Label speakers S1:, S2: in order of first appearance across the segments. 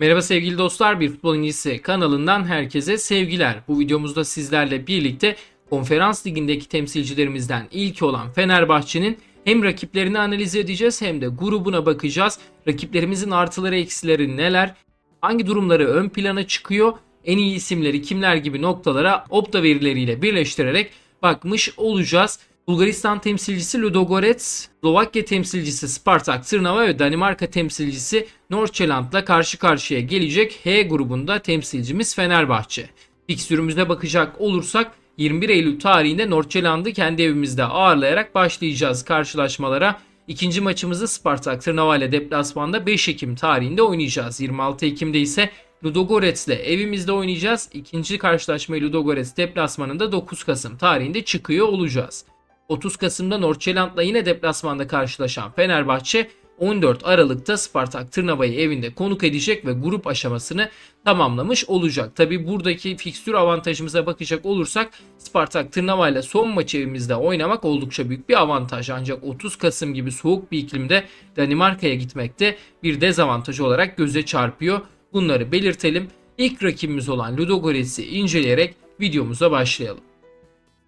S1: Merhaba sevgili dostlar, Bir Futbol İncisi kanalından herkese sevgiler. Bu videomuzda sizlerle birlikte konferans ligindeki temsilcilerimizden ilki olan Fenerbahçe'nin hem rakiplerini analiz edeceğiz hem de grubuna bakacağız. Rakiplerimizin artıları eksileri neler, hangi durumları ön plana çıkıyor, en iyi isimleri kimler gibi noktalara Opta verileriyle birleştirerek bakmış olacağız. Bulgaristan temsilcisi Ludogorets, Slovakya temsilcisi Spartak Trnava ve Danimarka temsilcisi Nordsjælland'la karşı karşıya gelecek H grubunda temsilcimiz Fenerbahçe. Fikstürümüze bakacak olursak 21 Eylül tarihinde Nordsjælland'ı kendi evimizde ağırlayarak başlayacağız karşılaşmalara. İkinci maçımızı Spartak Trnava ile deplasmanda 5 Ekim tarihinde oynayacağız. 26 Ekim'de ise Ludogorets'le evimizde oynayacağız. İkinci karşılaşmayı Ludogorets deplasmanında 9 Kasım tarihinde çıkıyor olacağız. 30 Kasım'da Nordsjælland'la yine deplasmanda karşılaşan Fenerbahçe 14 Aralık'ta Spartak Tırnava'yı evinde konuk edecek ve grup aşamasını tamamlamış olacak. Tabi buradaki fikstür avantajımıza bakacak olursak Spartak Tırnava ile son maç evimizde oynamak oldukça büyük bir avantaj. Ancak 30 Kasım gibi soğuk bir iklimde Danimarka'ya gitmekte bir dezavantaj olarak göze çarpıyor. Bunları belirtelim. İlk rakibimiz olan Ludogorets'i inceleyerek videomuza başlayalım.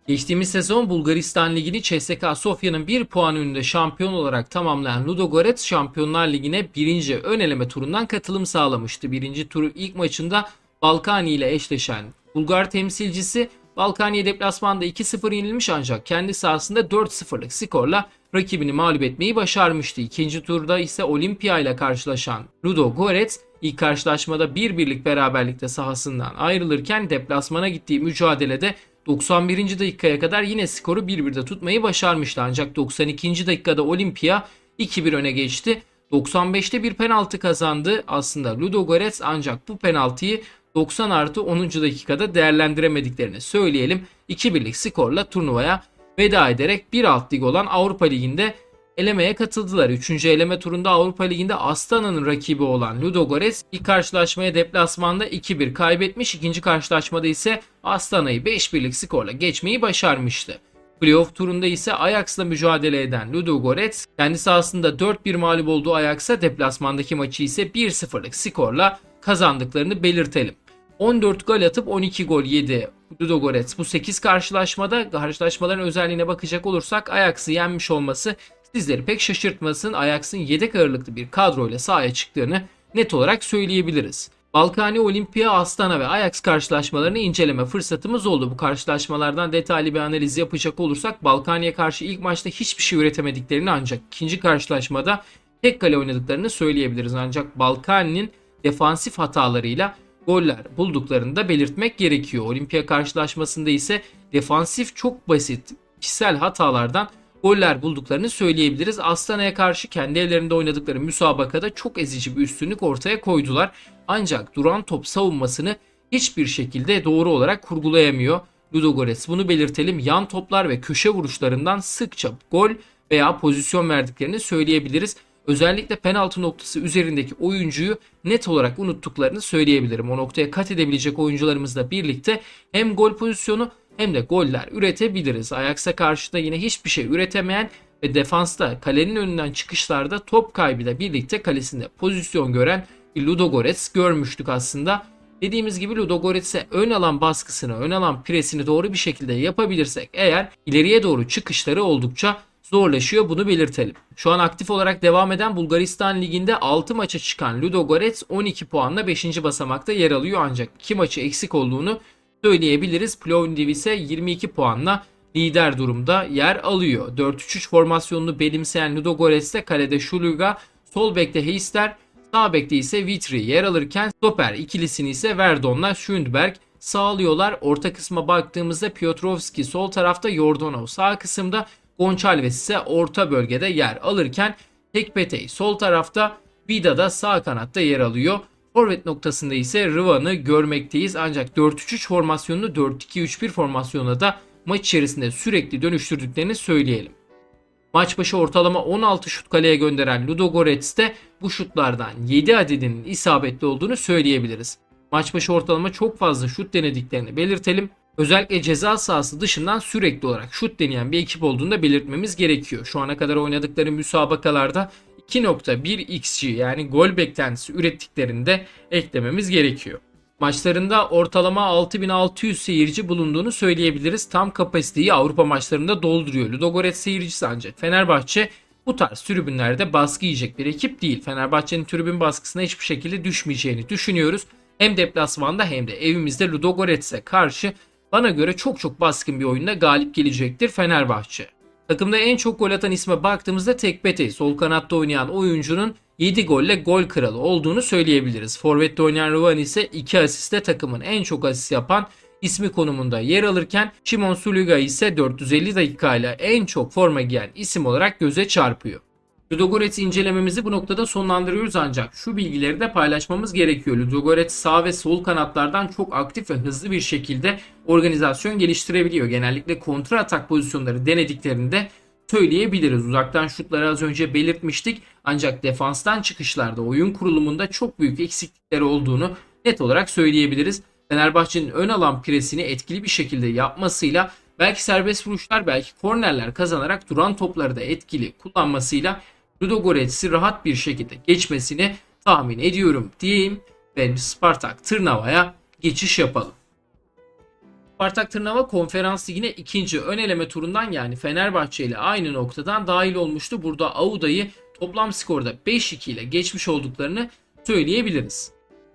S1: Geçtiğimiz sezon Bulgaristan Ligi'ni CSKA Sofya'nın 1 puan önünde şampiyon olarak tamamlayan Ludogorets Şampiyonlar Ligi'ne birinci ön eleme turundan katılım sağlamıştı. Birinci turu ilk maçında Balkani ile eşleşen Bulgar temsilcisi Balkani'ye deplasmanda 2-0 yenilmiş ancak kendi sahasında 4-0'lık skorla rakibini mağlup etmeyi başarmıştı. İkinci turda ise Olimpia ile karşılaşan Ludogorets ilk karşılaşmada bir birlik beraberlikte sahasından ayrılırken deplasmana gittiği mücadelede 91. dakikaya kadar yine skoru 1-1'de tutmayı başarmıştı. Ancak 92. dakikada Olimpia 2-1 öne geçti. 95'te bir penaltı kazandı. Aslında Ludogorets ancak bu penaltıyı 90 artı 10. dakikada değerlendiremediklerini söyleyelim. 2-1'lik skorla turnuvaya veda ederek bir alt lig olan Avrupa Ligi'nde elemeye katıldılar. Üçüncü eleme turunda Avrupa Ligi'nde Astana'nın rakibi olan Ludogorets ilk karşılaşmaya deplasmanda 2-1 kaybetmiş. İkinci karşılaşmada ise Astana'yı 5-1'lik skorla geçmeyi başarmıştı. Playoff turunda ise Ajax'la mücadele eden Ludogorets kendi sahasında 4-1 mağlup olduğu Ajax'a deplasmandaki maçı ise 1-0'lık skorla kazandıklarını belirtelim. 14 gol atıp 12 gol yedi Ludogorets. Bu 8 karşılaşmada karşılaşmaların özelliğine bakacak olursak Ajax'ı yenmiş olması sizleri pek şaşırtmasın. Ajax'ın yedek ağırlıklı bir kadroyla sahaya çıktığını net olarak söyleyebiliriz. Balkani, Olimpia, Astana ve Ajax karşılaşmalarını inceleme fırsatımız oldu. Bu karşılaşmalardan detaylı bir analiz yapacak olursak Balkani'ye karşı ilk maçta hiçbir şey üretemediklerini ancak ikinci karşılaşmada tek kale oynadıklarını söyleyebiliriz. Ancak Balkani'nin defansif hatalarıyla goller bulduklarını da belirtmek gerekiyor. Olimpia karşılaşmasında ise defansif çok basit kişisel hatalardan goller bulduklarını söyleyebiliriz. Astana'ya karşı kendi evlerinde oynadıkları müsabakada çok ezici bir üstünlük ortaya koydular. Ancak duran top savunmasını hiçbir şekilde doğru olarak kurgulayamıyor. Ludogorets bunu belirtelim. Yan toplar ve köşe vuruşlarından sıkça gol veya pozisyon verdiklerini söyleyebiliriz. Özellikle penaltı noktası üzerindeki oyuncuyu net olarak unuttuklarını söyleyebilirim. O noktaya kat edebilecek oyuncularımızla birlikte hem gol pozisyonu hem de goller üretebiliriz. Ajax'a karşı da yine hiçbir şey üretemeyen ve defansta kalenin önünden çıkışlarda top kaybıyla birlikte kalesinde pozisyon gören Ludogorets görmüştük aslında. Dediğimiz gibi Ludogorets'e ön alan baskısını, ön alan presini doğru bir şekilde yapabilirsek eğer ileriye doğru çıkışları oldukça zorlaşıyor bunu belirtelim. Şu an aktif olarak devam eden Bulgaristan Ligi'nde 6 maça çıkan Ludogorets 12 puanla 5. basamakta yer alıyor ancak 2 maçı eksik olduğunu söyleyebiliriz. Plovdiv ise 22 puanla lider durumda yer alıyor. 4-3-3 formasyonunu benimseyen Ludogorets'te kalede Şuluga, sol bekte Heister, sağ bekte ise Vitri yer alırken stoper ikilisini ise Verdon'la Schundberg sağlıyorlar. Orta kısma baktığımızda Piotrowski sol tarafta Yordonov sağ kısımda Gonçalves ise orta bölgede yer alırken Tekpetey sol tarafta Vida da sağ kanatta yer alıyor. Forvet noktasında ise Rıvan'ı görmekteyiz. Ancak 4-3-3 formasyonunu 4-2-3-1 formasyonuna da maç içerisinde sürekli dönüştürdüklerini söyleyelim. Maç başı ortalama 16 şut kaleye gönderen Ludogorets de bu şutlardan 7 adedinin isabetli olduğunu söyleyebiliriz. Maç başı ortalama çok fazla şut denediklerini belirtelim. Özellikle ceza sahası dışından sürekli olarak şut deneyen bir ekip olduğunu da belirtmemiz gerekiyor. Şu ana kadar oynadıkları müsabakalarda 2.1 xG yani gol beklentisi ürettiklerini de eklememiz gerekiyor. Maçlarında ortalama 6600 seyirci bulunduğunu söyleyebiliriz. Tam kapasiteyi Avrupa maçlarında dolduruyor. Ludogorets seyircisi ancak Fenerbahçe bu tarz tribünlerde baskı yiyecek bir ekip değil. Fenerbahçe'nin tribün baskısına hiçbir şekilde düşmeyeceğini düşünüyoruz. Hem deplasmanda hem de evimizde Ludogorets'e karşı bana göre çok çok baskın bir oyunda galip gelecektir Fenerbahçe. Takımda en çok gol atan isme baktığımızda Tekbete, sol kanatta oynayan oyuncunun 7 golle gol kralı olduğunu söyleyebiliriz. Forvet'te oynayan Ruvan ise 2 asiste takımın en çok asist yapan ismi konumunda yer alırken Şimon Suliga ise 450 dakikayla en çok forma giyen isim olarak göze çarpıyor. Ludogorets incelememizi bu noktada sonlandırıyoruz ancak şu bilgileri de paylaşmamız gerekiyor. Ludogorets sağ ve sol kanatlardan çok aktif ve hızlı bir şekilde organizasyon geliştirebiliyor. Genellikle kontra atak pozisyonları denediklerinde söyleyebiliriz. Uzaktan şutları az önce belirtmiştik ancak defanstan çıkışlarda oyun kurulumunda çok büyük eksiklikleri olduğunu net olarak söyleyebiliriz. Fenerbahçe'nin ön alan presini etkili bir şekilde yapmasıyla belki serbest vuruşlar belki kornerler kazanarak duran topları da etkili kullanmasıyla Ludogorets'i rahat bir şekilde geçmesini tahmin ediyorum diyeyim ve Spartak Tırnava'ya geçiş yapalım. Spartak Tırnava konferans ligine ikinci ön eleme turundan yani Fenerbahçe ile aynı noktadan dahil olmuştu. Burada Auda'yı toplam skorda 5-2 ile geçmiş olduklarını söyleyebiliriz.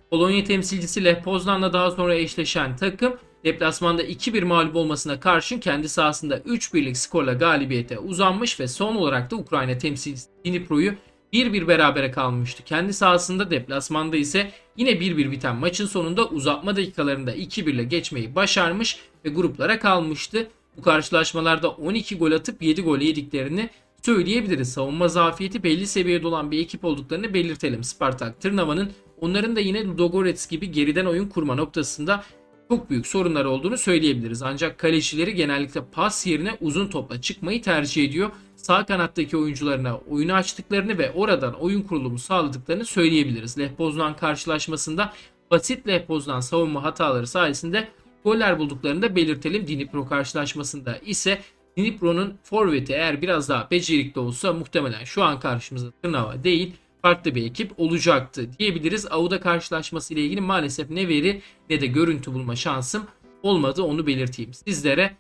S1: Polonya temsilcisi Lech Poznan'la daha sonra eşleşen takım deplasmanda 2-1 mağlup olmasına karşın kendi sahasında 3-1'lik skorla galibiyete uzanmış ve son olarak da Ukrayna temsilcisi Dnipro'yu 1-1 berabere kalmıştı. Kendi sahasında deplasmanda ise yine 1-1 biten maçın sonunda uzatma dakikalarında 2-1 ile geçmeyi başarmış ve gruplara kalmıştı. Bu karşılaşmalarda 12 gol atıp 7 gol yediklerini söyleyebiliriz. Savunma zafiyeti belli seviyede olan bir ekip olduklarını belirtelim. Spartak Tırnava'nın onların da yine Ludogorets gibi geriden oyun kurma noktasında çok büyük sorunlar olduğunu söyleyebiliriz. Ancak kalecileri genellikle pas yerine uzun topla çıkmayı tercih ediyor. Sağ kanattaki oyuncularına oyunu açtıklarını ve oradan oyun kurulumu sağladıklarını söyleyebiliriz. Poznan karşılaşmasında basit Poznan savunma hataları sayesinde goller bulduklarını da belirtelim. Dnipro karşılaşmasında ise Dnipro'nun forveti eğer biraz daha becerikli olsa muhtemelen şu an karşımızda Tırnava değil farklı bir ekip olacaktı diyebiliriz. Auda karşılaşması ile ilgili maalesef ne veri ne de görüntü bulma şansım olmadı onu belirteyim sizlere.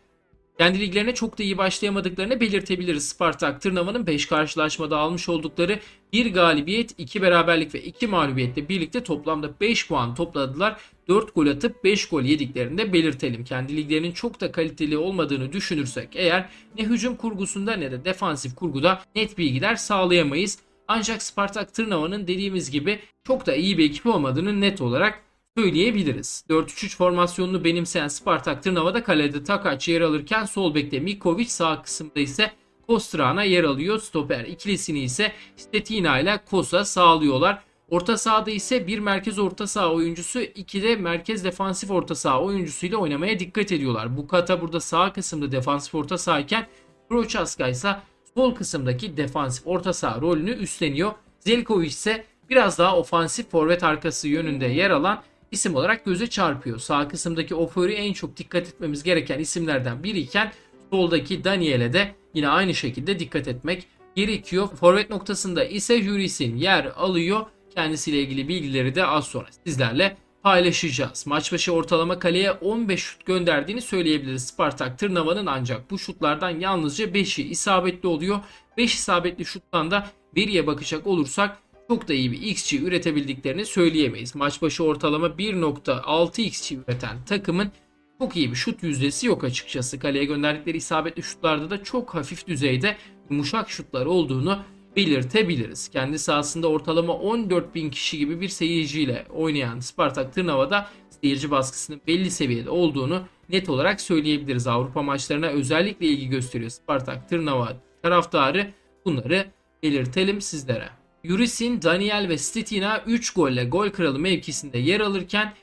S1: Kendi liglerine çok da iyi başlayamadıklarını belirtebiliriz. Spartak Tırnava'nın 5 karşılaşmada almış oldukları 1 galibiyet, 2 beraberlik ve 2 mağlubiyetle birlikte toplamda 5 puan topladılar. 4 gol atıp 5 gol yediklerini de belirtelim. Kendi liglerinin çok da kaliteli olmadığını düşünürsek eğer ne hücum kurgusunda ne de defansif kurguda net bilgiler sağlayamayız. Ancak Spartak Tırnava'nın dediğimiz gibi çok da iyi bir ekip olmadığını net olarak söyleyebiliriz. 4-3-3 formasyonunu benimseyen Spartak Tırnava'da kalede Takaç yer alırken sol bekte Mikovic sağ kısımda ise Kostrana yer alıyor. Stoper ikilisini ise Stetina ile Kosa sağlıyorlar. Orta sahada ise bir merkez orta saha oyuncusu, iki de merkez defansif orta saha oyuncusuyla oynamaya dikkat ediyorlar. Bukata burada sağ kısımda defansif orta sahayken Prochaska ise sol kısımdaki defansif orta saha rolünü üstleniyor. Zelkovic ise biraz daha ofansif forvet arkası yönünde yer alan isim olarak göze çarpıyor. Sağ kısımdaki Ofori en çok dikkat etmemiz gereken isimlerden biriyken soldaki Daniel'e de yine aynı şekilde dikkat etmek gerekiyor. Forvet noktasında ise Juris'in yer alıyor. Kendisiyle ilgili bilgileri de az sonra sizlerle paylaşacağız. Maç başı ortalama kaleye 15 şut gönderdiğini söyleyebiliriz Spartak Tırnava'nın ancak bu şutlardan yalnızca 5'i isabetli oluyor. 5 isabetli şuttan da veriye bakacak olursak çok da iyi bir XG üretebildiklerini söyleyemeyiz. Maç başı ortalama 1.6 XG üreten takımın çok iyi bir şut yüzdesi yok açıkçası. Kaleye gönderdikleri isabetli şutlarda da çok hafif düzeyde yumuşak şutlar olduğunu belirtebiliriz. Kendi sahasında ortalama 14 bin kişi gibi bir seyirciyle oynayan Spartak Tırnava'da seyirci baskısının belli seviyede olduğunu net olarak söyleyebiliriz. Avrupa maçlarına özellikle ilgi gösteriyor Spartak Tırnava taraftarı. Bunları belirtelim sizlere. Yurisin, Daniel ve Stetina 3 golle gol kralı mevkisinde yer alırken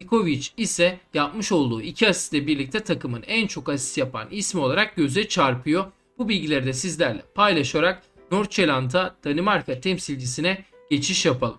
S1: Ikovic ise yapmış olduğu 2 asistle birlikte takımın en çok asist yapan ismi olarak göze çarpıyor. Bu bilgileri de sizlerle paylaşarak Nordsjælland'a Danimarka temsilcisine geçiş yapalım.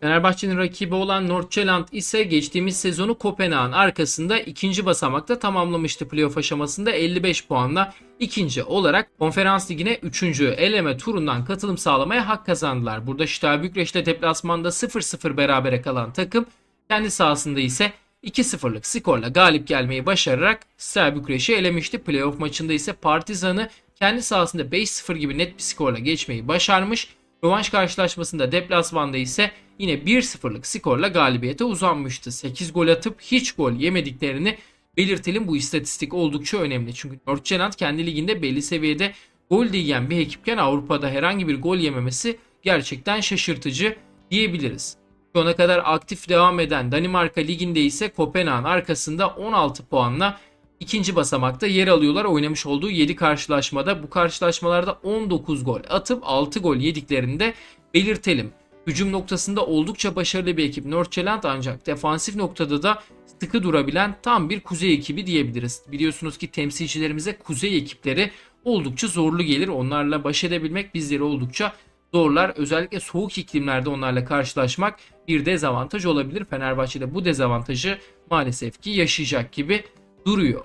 S1: Fenerbahçe'nin rakibi olan Nordsjælland ise geçtiğimiz sezonu Kopenhag'ın arkasında ikinci basamakta tamamlamıştı playoff aşamasında 55 puanla ikinci olarak konferans ligine 3. eleme turundan katılım sağlamaya hak kazandılar. Burada Steaua Bükreş'te deplasmanda 0-0 berabere kalan takım kendi sahasında ise 2-0'lık skorla galip gelmeyi başararak Steaua Bükreş'i elemişti. Playoff maçında ise Partizan'ı kendi sahasında 5-0 gibi net bir skorla geçmeyi başarmış. Rövanş karşılaşmasında deplasmanda ise yine 1-0'lık skorla galibiyete uzanmıştı. 8 gol atıp hiç gol yemediklerini belirtelim. Bu istatistik oldukça önemli. Çünkü Nordsjælland kendi liginde belli seviyede gol yiyen bir ekipken Avrupa'da herhangi bir gol yememesi gerçekten şaşırtıcı diyebiliriz. Şu ana kadar aktif devam eden Danimarka Ligi'nde ise Kopenhag'ın arkasında 16 puanla ikinci basamakta yer alıyorlar. Oynamış olduğu 7 karşılaşmada bu karşılaşmalarda 19 gol atıp 6 gol yediklerini de belirtelim. Hücum noktasında oldukça başarılı bir ekip Nordsjælland ancak defansif noktada da sıkı durabilen tam bir kuzey ekibi diyebiliriz. Biliyorsunuz ki temsilcilerimize kuzey ekipleri oldukça zorlu gelir. Onlarla baş edebilmek bizleri oldukça zorlar. Özellikle soğuk iklimlerde onlarla karşılaşmak bir dezavantaj olabilir. Fenerbahçe'de bu dezavantajı maalesef ki yaşayacak gibi duruyor.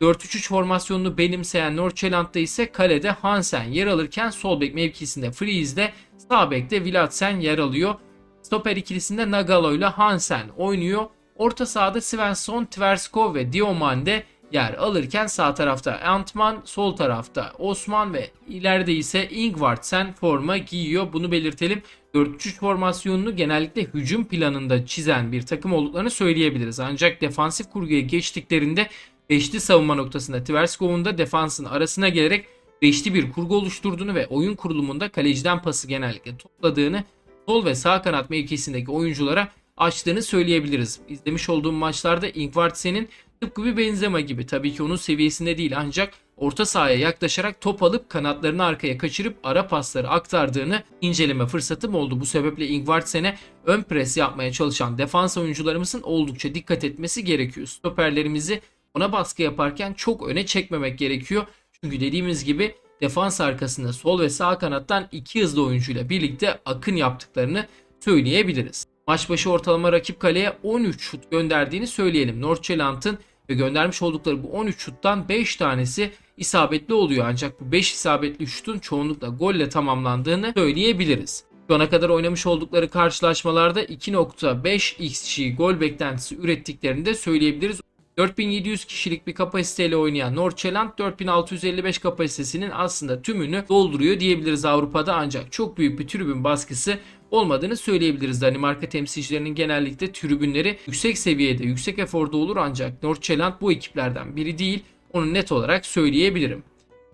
S1: 4-3-3 formasyonunu benimseyen Nordsjælland'da ise kalede Hansen yer alırken sol bek mevkisinde Fries'de sağ bekte Vilatsen yer alıyor. Stoper ikilisinde Nagalo ile Hansen oynuyor. Orta sahada Svensson, Tverskov ve Diomande yer alırken sağ tarafta Antman, sol tarafta Osman ve ileride ise Ingvartsen forma giyiyor. Bunu belirtelim. 4-3-3 formasyonunu genellikle hücum planında çizen bir takım olduklarını söyleyebiliriz. Ancak defansif kurguya geçtiklerinde beşli savunma noktasında Tverskov'un da defansın arasına gelerek beşli bir kurgu oluşturduğunu ve oyun kurulumunda kaleciden pası genellikle topladığını sol ve sağ kanat mevkisindeki oyunculara açtığını söyleyebiliriz. İzlemiş olduğum maçlarda Ingvartsen'in tıpkı bir Benzema gibi tabii ki onun seviyesinde değil ancak orta sahaya yaklaşarak top alıp kanatlarını arkaya kaçırıp ara pasları aktardığını inceleme fırsatım oldu. Bu sebeple Ingvartsen'e ön pres yapmaya çalışan defans oyuncularımızın oldukça dikkat etmesi gerekiyor. Stoperlerimizi ona baskı yaparken çok öne çekmemek gerekiyor. Çünkü dediğimiz gibi defans arkasında sol ve sağ kanattan iki hızlı oyuncuyla birlikte akın yaptıklarını söyleyebiliriz. Maç başı ortalama rakip kaleye 13 şut gönderdiğini söyleyelim. Nordsjælland'ın ve göndermiş oldukları bu 13 şuttan 5 tanesi isabetli oluyor. Ancak bu 5 isabetli şutun çoğunlukla golle tamamlandığını söyleyebiliriz. Şu ana kadar oynamış oldukları karşılaşmalarda 2.5 xG gol beklentisi ürettiklerini de söyleyebiliriz. 4700 kişilik bir kapasiteyle oynayan Nordsjælland 4655 kapasitesinin aslında tümünü dolduruyor diyebiliriz Avrupa'da ancak çok büyük bir tribün baskısı olmadığını söyleyebiliriz. Danimarka temsilcilerinin genellikle tribünleri yüksek seviyede, yüksek eforda olur ancak Nordsjælland bu ekiplerden biri değil. Onu net olarak söyleyebilirim.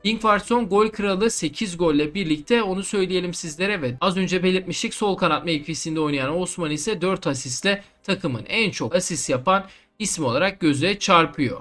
S1: Ingvarsson gol kralı 8 golle birlikte onu söyleyelim sizlere ve az önce belirtmiştik sol kanat mevkisinde oynayan Osman ise 4 asistle takımın en çok asist yapan ismi olarak göze çarpıyor.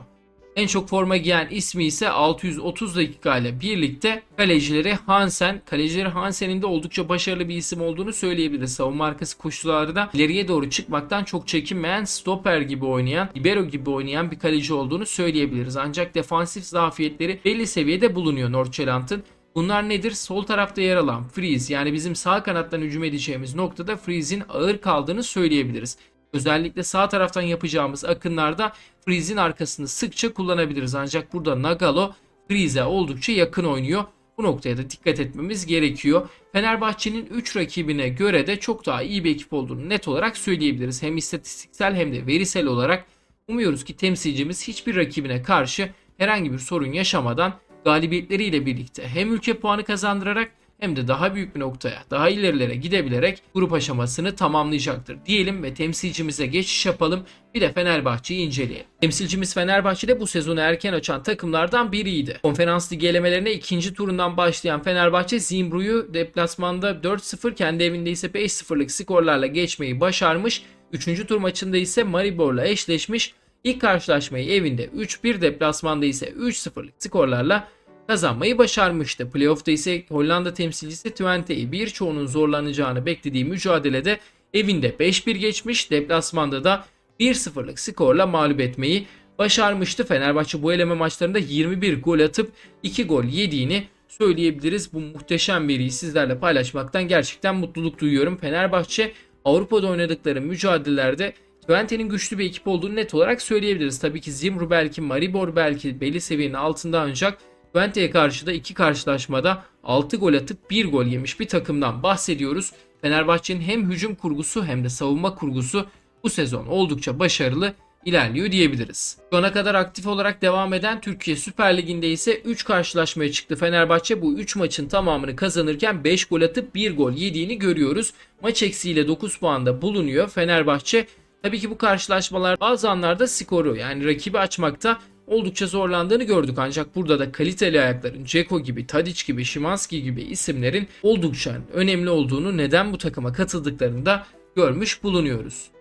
S1: En çok forma giyen ismi ise 630 dakika ile birlikte kalecileri Hansen. Kalecileri Hansen'in de oldukça başarılı bir isim olduğunu söyleyebiliriz. Savunma arkası koşularda ileriye doğru çıkmaktan çok çekinmeyen stoper gibi oynayan, libero gibi oynayan bir kaleci olduğunu söyleyebiliriz. Ancak defansif zafiyetleri belli seviyede bulunuyor Nordsjælland'ın. Bunlar nedir? Sol tarafta yer alan Freeze yani bizim sağ kanattan hücum edeceğimiz noktada Freeze'in ağır kaldığını söyleyebiliriz. Özellikle sağ taraftan yapacağımız akınlarda Freeze'in arkasını sıkça kullanabiliriz. Ancak burada Nagalo Freeze'e oldukça yakın oynuyor. Bu noktaya da dikkat etmemiz gerekiyor. Fenerbahçe'nin 3 rakibine göre de çok daha iyi bir ekip olduğunu net olarak söyleyebiliriz. Hem istatistiksel hem de verisel olarak umuyoruz ki temsilcimiz hiçbir rakibine karşı herhangi bir sorun yaşamadan galibiyetleriyle birlikte hem ülke puanı kazandırarak hem de daha büyük bir noktaya, daha ilerilere gidebilerek grup aşamasını tamamlayacaktır diyelim ve temsilcimize geçiş yapalım. Bir de Fenerbahçe'yi inceleyelim. Temsilcimiz Fenerbahçe'de bu sezonu erken açan takımlardan biriydi. Konferans ligi elemelerine ikinci turundan başlayan Fenerbahçe Zimbru'yu deplasmanda 4-0 kendi evinde ise 5-0'lık skorlarla geçmeyi başarmış. Üçüncü tur maçında ise Maribor'la eşleşmiş. İlk karşılaşmayı evinde 3-1 deplasmanda ise 3-0'lık skorlarla kazanmayı başarmıştı. Playoff'ta ise Hollanda temsilcisi Twente'yi birçoğunun zorlanacağını beklediği mücadelede evinde 5-1 geçmiş, deplasmanda da 1-0'lık skorla mağlup etmeyi başarmıştı. Fenerbahçe bu eleme maçlarında 21 gol atıp 2 gol yediğini söyleyebiliriz. Bu muhteşem veriyi sizlerle paylaşmaktan gerçekten mutluluk duyuyorum. Fenerbahçe Avrupa'da oynadıkları mücadelelerde Twente'nin güçlü bir ekip olduğunu net olarak söyleyebiliriz. Tabii ki Zimru belki, Maribor belki belli seviyenin altında ancak Twente'ye karşı da iki karşılaşmada 6 gol atıp 1 gol yemiş bir takımdan bahsediyoruz. Fenerbahçe'nin hem hücum kurgusu hem de savunma kurgusu bu sezon oldukça başarılı ilerliyor diyebiliriz. Şu ana kadar aktif olarak devam eden Türkiye Süper Ligi'nde ise 3 karşılaşmaya çıktı Fenerbahçe. Bu 3 maçın tamamını kazanırken 5 gol atıp 1 gol yediğini görüyoruz. Maç eksiğiyle 9 puanda bulunuyor Fenerbahçe. Tabii ki bu karşılaşmalar bazı anlarda skoru yani rakibi açmakta oldukça zorlandığını gördük. Ancak burada da kaliteli ayakların Ceko gibi, Tadic gibi, Şimanski gibi isimlerin oldukça önemli olduğunu neden bu takıma katıldıklarını da görmüş bulunuyoruz.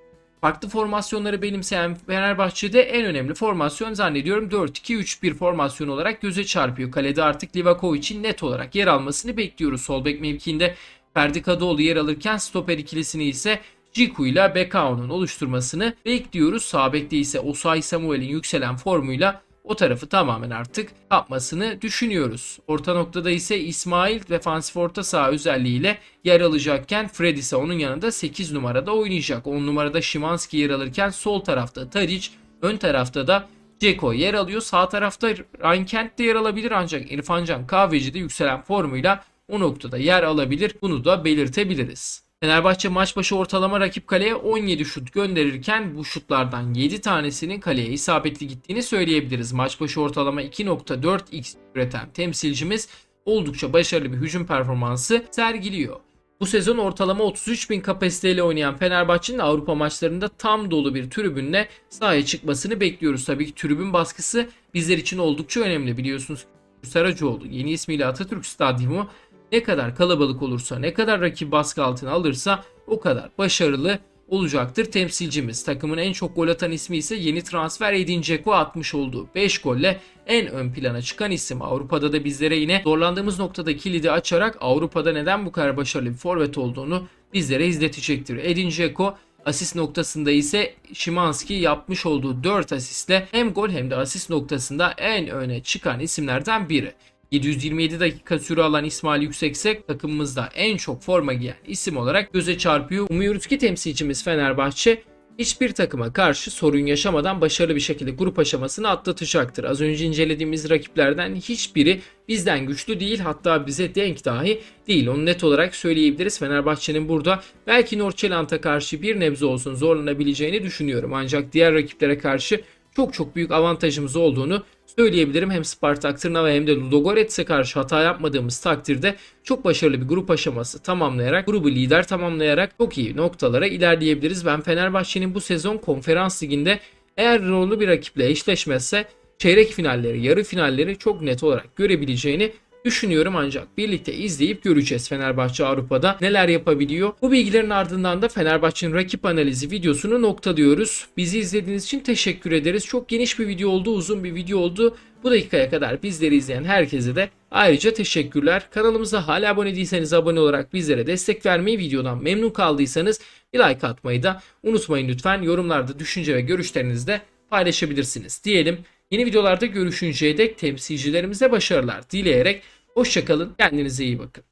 S1: Farklı formasyonları benimseyen Fenerbahçe'de en önemli formasyon zannediyorum 4-2-3-1 formasyon olarak göze çarpıyor. Kalede artık Livakovic'in net olarak yer almasını bekliyoruz. Sol bek mevkiinde Ferdi Kadıoğlu yer alırken stoper ikilisini ise Ciku ile Bekao'nun oluşturmasını bekliyoruz. Sağ bekte ise Osay Samuel'in yükselen formuyla o tarafı tamamen artık kapmasını düşünüyoruz. Orta noktada ise İsmail defansif orta saha özelliğiyle yer alacakken Fred ise onun yanında 8 numarada oynayacak. 10 numarada Şimanski yer alırken sol tarafta Tadic, ön tarafta da Ceko yer alıyor. Sağ tarafta Ryan Kent de yer alabilir ancak İrfan Can Kahveci de yükselen formuyla o noktada yer alabilir. Bunu da belirtebiliriz. Fenerbahçe maç başı ortalama rakip kaleye 17 şut gönderirken bu şutlardan 7 tanesinin kaleye isabetli gittiğini söyleyebiliriz. Maç başı ortalama 2.4x üreten temsilcimiz oldukça başarılı bir hücum performansı sergiliyor. Bu sezon ortalama 33 bin kapasiteyle oynayan Fenerbahçe'nin Avrupa maçlarında tam dolu bir tribünle sahaya çıkmasını bekliyoruz. Tabii ki tribün baskısı bizler için oldukça önemli biliyorsunuz. Saracoğlu yeni ismiyle Atatürk Stadyumu ne kadar kalabalık olursa, ne kadar rakip baskı altına alırsa o kadar başarılı olacaktır temsilcimiz. Takımın en çok gol atan ismi ise yeni transfer Edin Dzeko atmış olduğu 5 golle en ön plana çıkan isim. Avrupa'da da bizlere yine zorlandığımız noktada kilidi açarak Avrupa'da neden bu kadar başarılı bir forvet olduğunu bizlere izletecektir. Edin Dzeko Asist noktasında ise Şimanski yapmış olduğu 4 asistle hem gol hem de asist noktasında en öne çıkan isimlerden biri. 727 dakika süre alan İsmail Yükseksek takımımızda en çok forma giyen isim olarak göze çarpıyor. Umuyoruz ki temsilcimiz Fenerbahçe hiçbir takıma karşı sorun yaşamadan başarılı bir şekilde grup aşamasını atlatacaktır. Az önce incelediğimiz rakiplerden hiçbiri bizden güçlü değil hatta bize denk dahi değil. Onu net olarak söyleyebiliriz. Fenerbahçe'nin burada belki Norçelant'a karşı bir nebze olsun zorlanabileceğini düşünüyorum. Ancak diğer rakiplere karşı çok çok büyük avantajımız olduğunu söyleyebilirim. Hem Spartak Tırnava hem de Ludogorets'e karşı hata yapmadığımız takdirde çok başarılı bir grup aşaması tamamlayarak, grubu lider tamamlayarak çok iyi noktalara ilerleyebiliriz. Ben Fenerbahçe'nin bu sezon konferans liginde eğer rolü bir rakiple eşleşmezse çeyrek finalleri, yarı finalleri çok net olarak görebileceğini düşünüyorum ancak birlikte izleyip göreceğiz Fenerbahçe Avrupa'da neler yapabiliyor. Bu bilgilerin ardından da Fenerbahçe'nin rakip analizi videosunu noktalıyoruz. Bizi izlediğiniz için teşekkür ederiz. Çok geniş bir video oldu, uzun bir video oldu. Bu dakikaya kadar bizleri izleyen herkese de ayrıca teşekkürler. Kanalımıza hala abone değilseniz abone olarak bizlere destek vermeyi, videodan memnun kaldıysanız bir like atmayı da unutmayın lütfen. Yorumlarda düşünce ve görüşlerinizi de paylaşabilirsiniz diyelim. Yeni videolarda görüşünceye dek temsilcilerimize başarılar dileyerek hoşçakalın. Kendinize iyi bakın.